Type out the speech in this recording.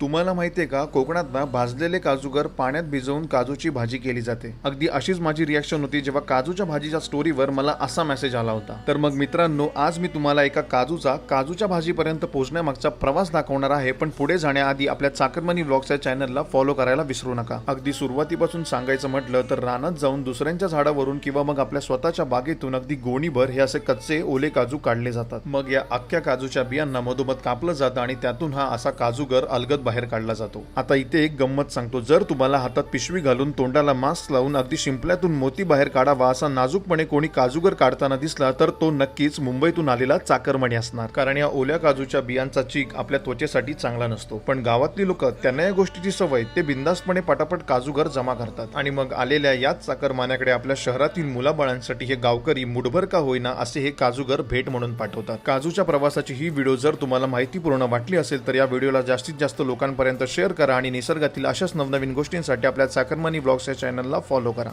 तुम्हाला माहितीये का कोकणात ना भाजलेले काजूगर पाण्यात भिजवून काजूची भाजी केली जाते. अगदी अशीच माझी रिॲक्शन होती जेव्हा काजूच्या भाजीच्या स्टोरीवर मला असा मेसेज आला होता. तर मग मित्रांनो आज मी तुम्हाला एका काजूचा काजूच्या भाजीपर्यंत पोहोचण्यामागचा प्रवास दाखवणार आहे पण पुढे जाण्याआधी आपल्या चाकरमनी व्लॉग्सच्या चॅनलला फॉलो करायला विसरू नका. अगदी सुरुवातीपासून सांगायचं म्हटलं तर रानात जाऊन दुसऱ्यांच्या झाडावरून किंवा मग आपल्या स्वतःच्या बागेतून अगदी गोणीभर हे असे कच्चे ओले काजू काढले जातात. मग या अख्ख्या काजूच्या बियांना मधोमध कापलं जातं आणि त्यातून हा असा काजूगर अलगद बाहेर काढला जातो. आता इथे एक गंमत सांगतो. जर तुम्हाला हातात पिशवी घालून तोंडाला मास्क लावून अगदी शिंपल्यातून मोती बाहेर काढावा असा नाजूकपणे कोणी काजूगर काढताना दिसला तर तो नक्कीच मुंबईतून आलेला चाकरमणी असणार. कारण या ओल्या काजूच्या बियांचा चीक आपल्या त्वचेसाठी चांगला नसतो. पण गावातली लोक त्यांना या गोष्टीची सवय ते बिंदास्तपणे पटापट काजूगर जमा करतात. आणि मग आलेल्या याच चाकरमान्याकडे आपल्या शहरातील मुलाबाळांसाठी हे गावकरी मुठभर का होईना असे हे काजूगर भेट म्हणून पाठवतात. काजूच्या प्रवासाची ही व्हिडिओ जर तुम्हाला माहितीपूर्ण वाटली असेल तर या व्हिडिओला जास्तीत जास्त लोक लोकांपर्यंत शेअर करा आणि निसर्गातील अशाच नवनवीन गोष्टींसाठी आपल्या चाकरमानी ब्लॉग्स या चॅनलला फॉलो करा.